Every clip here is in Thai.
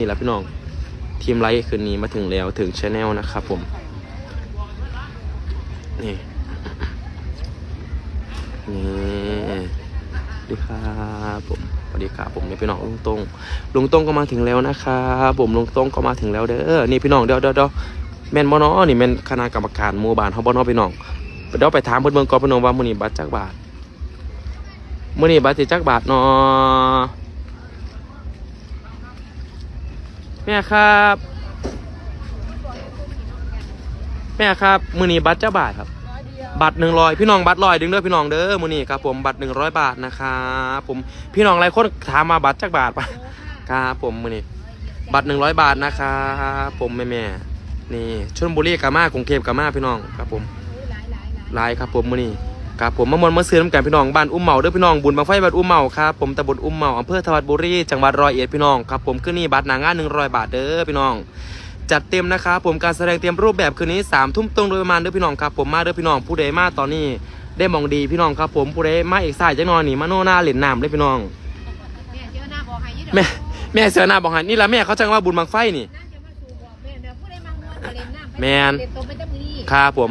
นี่แหละพี่น้อง ทีมไลท์คืนนี้มาถึงแล้วถึงชาแนลนะครับผม นี่ นี่สวัสดีครับผมสวัสดีครับผมนี่พี่น้องลุงตงลุงตงก็มาถึงแล้วนะครับผมลุงตงก็มาถึงแล้วเด้อนี่พี่น้องเดี๋ยวเดี๋ยวเดี๋ยวแม่นบ่เนาะนี่แม่นคณะกรรมการหมู่บ้านเฮาบ่เนาะพี่น้องเดี๋ยวไปถามเพิ่นเบิ่งก่อนพี่น้องว่ามื้อนี้บัตรจักบาทมื้อนี้บัตรสิจักบาทเนาะแม่ครับ แม่ครับมือนี้บัตรเจักบาทครับ บัตรหนึ่งร้อยพี่น้องบัตรลอยดึงเด้อพี่น้องเด้อมือนี้ครับผมบัตรหนึ่งร้อยบาทนะครับผมพี่น้องหลายคนถามมาบัตรจักบาทปะครับผมมือนี้บัตรหนึ่งร้อยบาทนะครับผมแม่แม่นี่ชลบุรีกามากรุงเทพกามาพี่น้องครับผมหลายครับผมมือนี้ ครับผมมามวนมาซื้อน้ำกันพี่น้องบ้านอุ้มเมาเด้อพี่น้องบุญบังไฟบ้านอุ้มเมาครับผมตำบลอุ้มเมาอำเภอทวัดบุรีจังหวัดร้อยเอ็ดพี่น้องครับผมขึ้นนี่บัตรหนางานหนึ่งร้อยบาทเด้อพี่น้องจัดเต็มนะครับผมการแสดงเตรียมรูปแบบคืนนี้สามทุ่มตรงโดยประมาณเด้อพี่น้องครับผมมาเด้อพี่น้องผู้ใดมาตอนนี้ได้มองดีพี่น้องครับผมผู้ใดมาอีกสายจังนอนนี่มาโน่หน้าเหรียญน้ำเลยพี่น้องแม่เจอหน้าบอกให้ยี่ดอกแม่แม่เสือหน้าบอกให้นี่ละแม่เขาจังว่าบุญบังไฟนี่นั่นจะมาสู่บอกแม่เดี๋ยวผู้ใดมังมวนก็เล่นน้ำไปแม่นเล่นตรงไปตั้งมือนี่ครับผม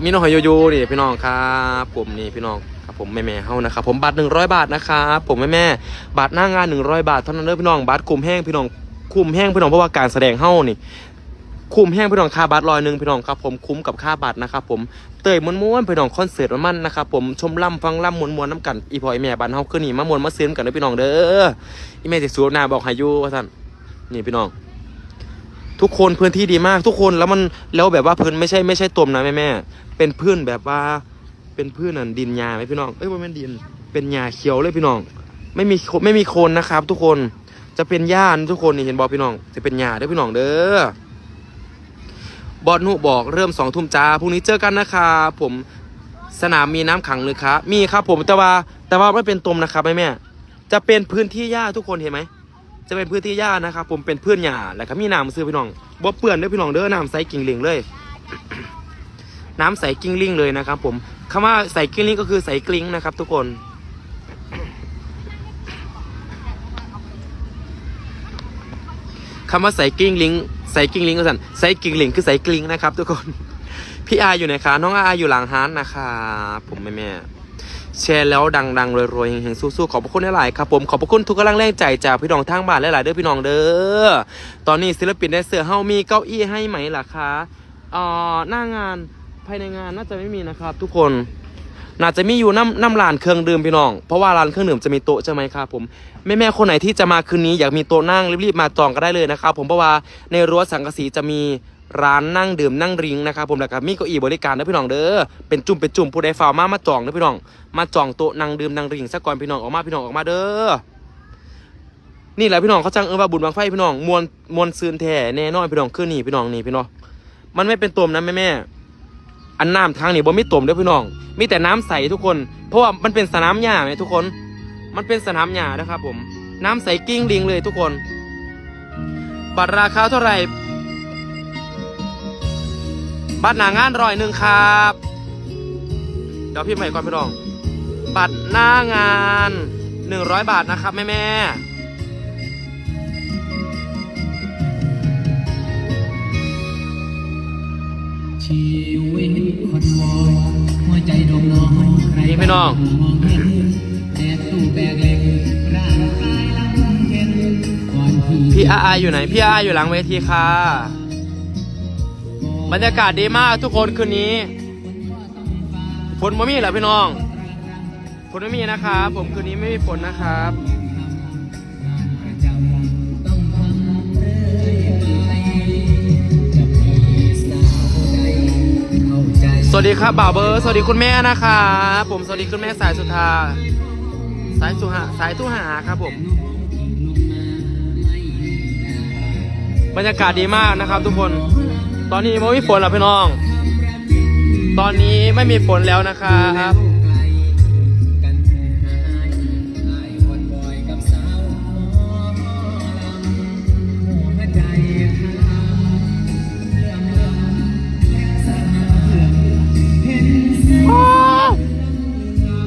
มีน้องหอยโยโย่นี่พี่น้องครับผมนี่พี่น้องครับผมแม่แม่เฮานะครับผมบัตรหนึ่งร้อยบาทนะครับผมแม่แม่บัตรหน้างานหนึ่งร้อยบาทเท่านั้นเด้อพี่น้องบัตรคุมแห้งพี่น้องคุมแห้งพี่น้องเพราะว่าการแสดงเฮานี่คุ้มแห้งพี่น้องค่าบัตรร้อยหนึ่งพี่น้องครับผมคุ้มกับค่าบัตรนะครับผมเตยม้วนๆพี่น้องคอนเสิร์ตมันนะครับผมชมล่ำฟังล่ำมวนๆน้ำกันอีพอยแม่บ้านเฮาขึ้นนี่มามวนมาซื้อกันเด้อพี่น้องเด้ออีแม่สิสูบหน้าบอกให้อยู่ว่าท่านนี่พี่น้อง ทุกคนพื้นที่ดีมากทุกคนแล้วมันแล้วแบบว่าพื้นไม่ใช่ไม่ใช่ตมนะแม่แม่เป็นพื้นแบบว่าเป็นพื้นนั่นดินหญ้าไหมพี่น้องเอ้ยว่าเป็นดิน เป็นหญ้าเขียวเลยพี่น้อง ไม่มีไม่มีโคนนะครับ ทุกคนจะเป็นหญ้านทุกคนนี่เห็นบอพี่น้อง จะเป็นหญ้าเด้อพี่น้องเด้อบอสนุบอกเริ่มสองทุ่มจ้าพรุ่งนี้เจอกันนะครับผมสนามมีน้ำขังหรือครับมีครับผมแต่ว่าแต่ว่าไม่เป็นตมนะครับแม่แม่จะเป็นพื้นที่หญ้าทุกคนเห็นไหม จะเป็นพื้นที่หญ้านะครับผมเป็นพื้นหญ้าแล้วก็มีน้ำซื้อพี่น้องบ่เปื่อนเด้อพี่น้องเด้อน้ำใสกิ่งเหลิงเลย น้ำใสกิ้งลิงเลยนะครับ ผมคำว่าใสกิ้งลิงก็คือใสกลิ้งนะครับ ทุกคนคำว่าใส่กิ้งลิงใส่กิ้งลิงก็สั่นใส่กิ้งลิงคือใส่กลิงนะครับ ทุกคน พี่อาอยู่ไหนคะน้องอาอยู่หลังฮานนะครับผมแม่แม่ แชร์แล้วดังๆรวยๆเฮงๆสู้ๆขอบพระคุณหลายๆครับผมขอบพระคุณทุกกำลังแรงใจจากพี่น้องทางบ้านหลายๆเด้อพี่น้องเด้อตอนนี้ศิลปินได้เสือเฮามีเก้าอี้ให้ไหมล่ะคะอ่อหน้างานภายในงานน่าจะไม่มีนะครับ ทุกคนน่าจะมีอยู่น้ำน้ำร้านเครื่องดื่มพี่น้อง เพราะว่าร้านเครื่องดื่มจะมีโต๊ะใช่ไหมครับผมแม่แม่คนไหนที่จะมาคืนนี้อยากมีโต๊ะนั่งรีบๆมาจองก็ได้เลยนะครับผมเพราะว่าในรั้วสังกะสีจะมี ร้านนั่งดื่มนั่งริงนะครับผมแล้วก็มีเก้าอี้บริการนะพี่น้องเด้อเป็นจุ่มเป็นจุ่มผู้ใดฝ่ามามาจองนะพี่น้อง มาจองโต๊ะนั่งดื่มนั่งริงสักก่อนพี่น้องออกมาพี่น้องออกมาเด้อนี่แหละพี่น้องเขาจังเออว่าบุญบางไฟพี่น้องมวลมวลซืนแท้แน่นอนพี่น้องคือนี่พี่น้องนี่พี่น้องมันไม่เป็นตัวมนะแม่แม่อันน้ำทางนี่บ่มีตุ่มเด้อพี่น้อง มีแต่น้ำใสทุกคน เพราะว่ามันเป็นสนามหญ้าไงทุกคน มันเป็นสนามหญ้านะครับผมน้ำใสกิ้งลิงเลยทุกคน บัตรราคาเท่าไหร่ บัตรหนางานร้อยหนึ่งครับ เดี๋ยวพี่ใหม่ก่อนพี่น้อง บัตรหน้างานหนึ่งร้อยบาทนะครับแม่แม่ชีวิตคนวอยหัวใจดวงน้อยใครพี่น้องแต่ตู้แบกเล็กร่างกายลำเห็นก่อนพี่อาอาอยู่ไหน พี่อาอาอยู่หลังเวทีค่ะ บรรยากาศดีมากทุกคนคืนนี้ฝนไม่มีเหรอพี่น้องฝนไม่มีนะครับผมคืนนี้ไม่มีฝนนะครับสวัสดีครับบ่าวเบอร์สวัสดีคุณแม่นะครับผมสวัสดีคุณแม่สายสุธาสายสุหาสายตุหาครับผมบรรยากาศดีมากนะครับทุกคน ตอนนี้ไม่มีฝนแล้วพี่น้อง ตอนนี้ไม่มีฝนแล้วนะครับกันหายหายคนบ่อยกับ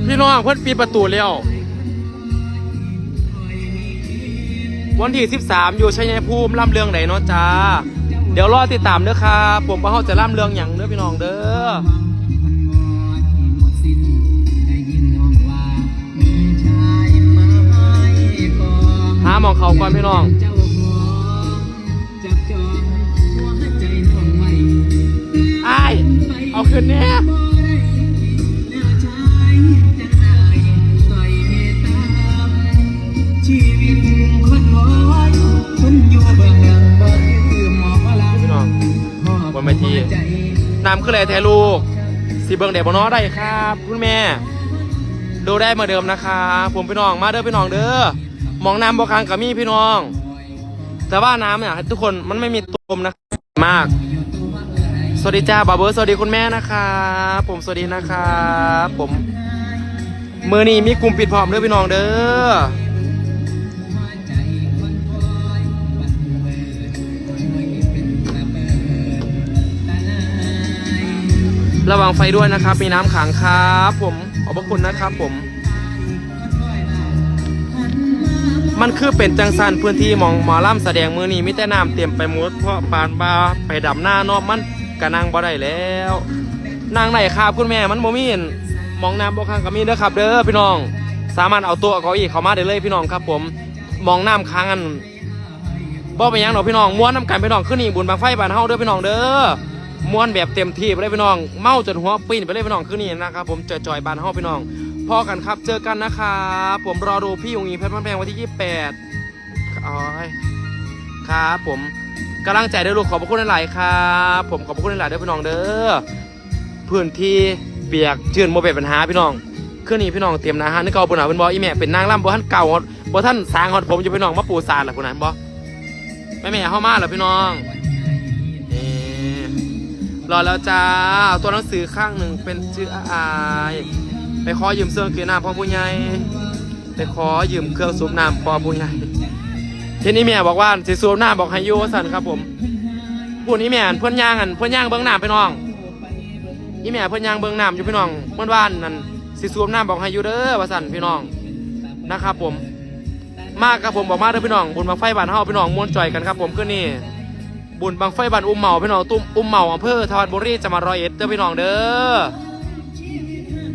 พี่น้องเพิ่นปิดประตูแล้ว วันที่ 13 อยู่ชัยภูมิล่ำเรื่องไหนเนาะจ้า เดี๋ยวรอติดตามเด้อครับผมว่าเขาจะล่ำเรื่องอย่างเด้อพี่น้องเด้อหามองเขาก่อนพี่น้องไอ้เอาคืนแน่บ่ได้แนวชายจังอายต่ยชีวิตคนวอยคนอยู่เบื้องหลัง บนเวทีน้ำขึ้นเลยแท้ลูกสีเบิงเด็กบนน้อได้ครับ คุณแม่ ดูได้เหมาเดิมนะครับผมพี่น้องมาเด้อพี่น้องเด้อมองน้ำบอคังกับมีพี่น้อง แต่ว่าน้ำเนี่ยทุกคนมันไม่มีตมนะมาก สวัสดีจ้าบาเบอร์สวัสดีคุณแม่นะครับผมสวัสดีนะครับผมมือนี้มีกลุ่มปิดพร้อมเด้อพี่น้องเด้อ ระวังไฟด้วยนะครับ มีน้ำขังครับผมขอบพระคุณนะครับผม มันคือเป็นจังสันพื้นที่มองหมอล่ำแสดงมือนี้มิแต่น้ำเต็มไปหมดเพราะปานบาไปดำหน้านอกมันกะนางบ่ได้แล้วนางไหนครับคุณแม่มันโมมีนมองน้ำบ่ค้างก็มีเด้อครับ เด้อพี่น้อง สามารถเอาตัวเอาเก้าอี้เข้ามาได้เลยพี่น้องครับ ผมมองน้ำค้างกันบ่ไปยังดอพี่น้องม้วนน้ำกันพี่น้องขึ้นนี่บุญบางไฟบานเฮาเด้อพี่น้องเด้อ ม้วนแบบเต็มที่ไปเลยพี่น้อง เมาจนหัวปีนไปเลยพี่น้องขึ้นนี่นะครับผมจอยๆบานเฮาพี่น้องพอกันครับเจอกันนะครับผมรอดูพี่ยงอีเพชรมันแพงวันที่ 28อ๋อยครับผมกำลังใจเด้อลูกขอบคุณหลายๆครับผมขอบคุณหลายๆเด้อพี่น้องเด้อพื้นที่เปียกจืนโมเป็นปัญหาพี่น้องคืนนี้พี่น้องเตรียมนะฮะนึกเอาปุ่นหาเป็นบออีแม่เป็นนางร่ำบ่ท่านเก่าฮอดบ่ท่านสางฮอดผมอยู่พี่น้องมาปูซานล่ะคุณนั้นบ่แม่แม่เข้ามาเหรอพี่น้อง รอแล้วจ้า ตัวหนังสือข้างหนึ่งเป็นชื่ออายไปขอยืมเครื่องคือน้ำพ่อผู้ใหญ่ไปขอยืมเครื่องสูบน้ำพ่อผู้ใหญ่ทีนี้แม่บอกว่าสิสูบน้ำบอกให้ยูว่าสั่นครับผมพูดนี้แม่เพื่อนย่างอันเพื่อนย่างเบิ้องน้ำไปน้องอีแม่เพื่อนย่างเบิ้องน้ำอยู่พี่น้องเมื่อวานนั่นสิสูบน้ำบอกให้ยูเด้อว่าสันพี่น้องนะครับผม มากครับผมบอกมากเด้อพี่น้องบุญบังไฟบานเฮาพี่น้องม้วนจ่อยกันครับผมขึ้นนี่ บุญบังไฟบานอุ้มเหมาพี่น้องตุ้มอุ้มเหมาอำเภอทวัดบุรีจังหวัดร้อยเอ็ดเด้อพี่น้องเด้อ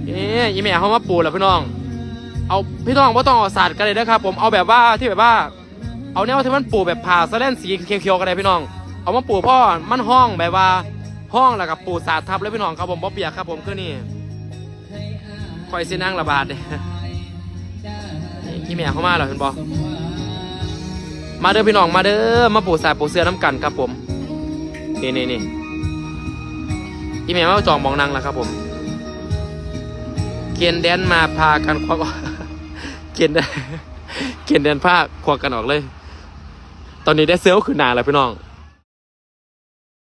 เอ๊ะอีแม่เขามาปูแล้วพี่น้อง เอาพี่น้องว่าต้องเอาศาสตร์กันเลยนะครับผมเอาแบบว่าที่แบบว่า เอาแนวที่มันปูแบบผ่าสะเล่นสีเขียวๆกันเลยพี่น้อง เอามาปูพ่อมันห้องแบบว่าห้องแล้วกับปูศาสตร์ทับเลยพี่น้องครับผมบ่เปียกครับผมคือนี่คอยเส้นนั่งระบาดเลยอีแม่เขามาแล้วเห็นบอ มาเด้อพี่น้องมาเด้อมาปูสาสตร์ปูเสื้อน้ำกันครับผมนี่นี่นี่อีเม่มาจองมองนางแล้วครับผม เกียนแดนมาพากันควักเกียนแดนเกียนแดนผ้าควักกันออกเลย ตอนนี้ได้เซลลคือนาแล้วพี่น้อง